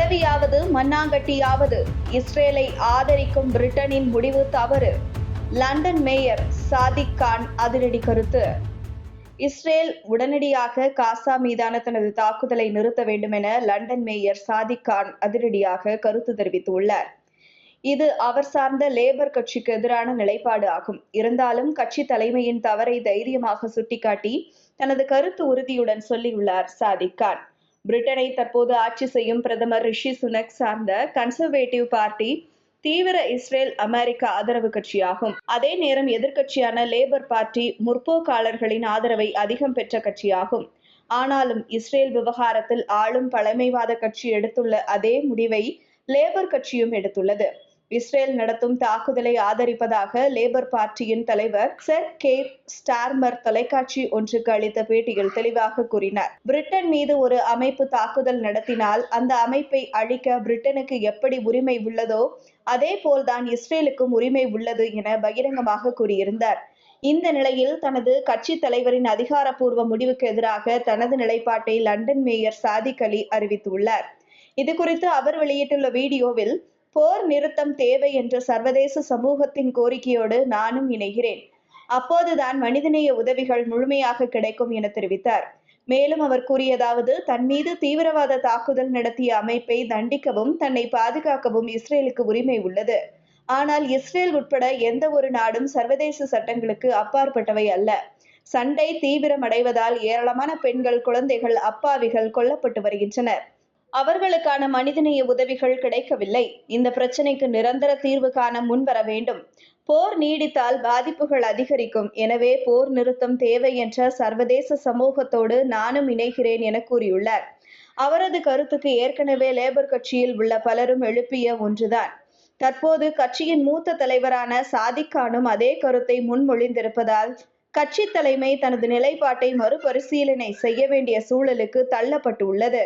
பதவியாவது மண்ணாங்கட்டியாவது. இஸ்ரேலை ஆதரிக்கும் பிரிட்டனின் முடிவு தவறு. லண்டன் மேயர் சாதிக் கான் அதிரடி கருத்து. இஸ்ரேல் உடனடியாக காசா மீதான தனது தாக்குதலை நிறுத்த வேண்டும் என லண்டன் மேயர் சாதிக் கான் அதிரடியாக கருத்து தெரிவித்துள்ளார். இது அவர் சார்ந்த லேபர் கட்சிக்கு எதிரான நிலைப்பாடு ஆகும். இருந்தாலும் கட்சி தலைமையின் தவறை தைரியமாக சுட்டிக்காட்டி தனது கருத்து உறுதியுடன் சொல்லியுள்ளார் சாதிக் கான். பிரிட்டனை தற்போது ஆட்சி செய்யும் பிரதமர் ரிஷி சுனக் சார்ந்த கன்சர்வேட்டிவ் பார்ட்டி தீவிர இஸ்ரேல் அமெரிக்க ஆதரவு கட்சியாகும். அதே நேரம் எதிர்க்கட்சியான லேபர் பார்ட்டி முற்போக்காளர்களின் ஆதரவை அதிகம் பெற்ற கட்சியாகும். ஆனாலும் இஸ்ரேல் விவகாரத்தில் ஆளும் பழமைவாத கட்சி எடுத்துள்ள அதே முடிவை லேபர் கட்சியும் எடுத்துள்ளது. இஸ்ரேல் நடத்தும் தாக்குதலை ஆதரிப்பதாக லேபர் பார்ட்டியின் தலைவர் செர் கேர் ஸ்டார்மர் தொலைக்காட்சி ஒன்றுக்கு அளித்த பேட்டியில் தெளிவாக கூறினார். பிரிட்டன் மீது ஒரு அமைப்பு தாக்குதல் நடத்தினால் அந்த அமைப்பை அழிக்க பிரிட்டனுக்கு எப்படி உரிமை உள்ளதோ அதே போல்தான் இஸ்ரேலுக்கும் உரிமை உள்ளது என பகிரங்கமாக கூறியிருந்தார். இந்த நிலையில் தனது கட்சி தலைவரின் அதிகாரப்பூர்வ முடிவுக்கு எதிராக தனது நிலைப்பாட்டை லண்டன் மேயர் சாதிக் அலி அறிவித்துள்ளார். இது குறித்து அவர் வெளியிட்டுள்ள வீடியோவில் போர் நிறுத்தம் தேவை என்ற சர்வதேச சமூகத்தின் கோரிக்கையோடு நானும் இணைகிறேன். அப்போதுதான் மனிதநேய உதவிகள் முழுமையாக கிடைக்கும் என தெரிவித்தார். மேலும் அவர் கூறியதாவது தன் மீது தீவிரவாத தாக்குதல் நடத்திய அமைப்பை தண்டிக்கவும் தன்னை பாதுகாக்கவும் இஸ்ரேலுக்கு உரிமை உள்ளது. ஆனால் இஸ்ரேல் உட்பட எந்த ஒரு நாடும் சர்வதேச சட்டங்களுக்கு அப்பாற்பட்டவை அல்ல. சண்டை தீவிரமடைவதால் ஏராளமான பெண்கள் குழந்தைகள் அப்பாவிகள் கொல்லப்பட்டு வருகின்றனர். அவர்களுக்கான மனிதநேய உதவிகள் கிடைக்கவில்லை. இந்த பிரச்சனைக்கு நிரந்தர தீர்வு காண முன்வர வேண்டும். போர் நீடித்தால் பாதிப்புகள் அதிகரிக்கும். எனவே போர் நிறுத்தம் தேவை என்ற சர்வதேச சமூகத்தோடு நானும் இணைகிறேன் என கூறியுள்ளார். அவரது கருத்துக்கு ஏற்கனவே லேபர் கட்சியில் உள்ள பலரும் எழுப்பிய ஒன்றுதான். தற்போது கட்சியின் மூத்த தலைவரான சாதிக்கானும் அதே கருத்தை முன்மொழிந்திருப்பதால் கட்சி தலைமை தனது நிலைப்பாட்டை மறுபரிசீலனை செய்ய வேண்டிய சூழலுக்கு தள்ளப்பட்டுள்ளது.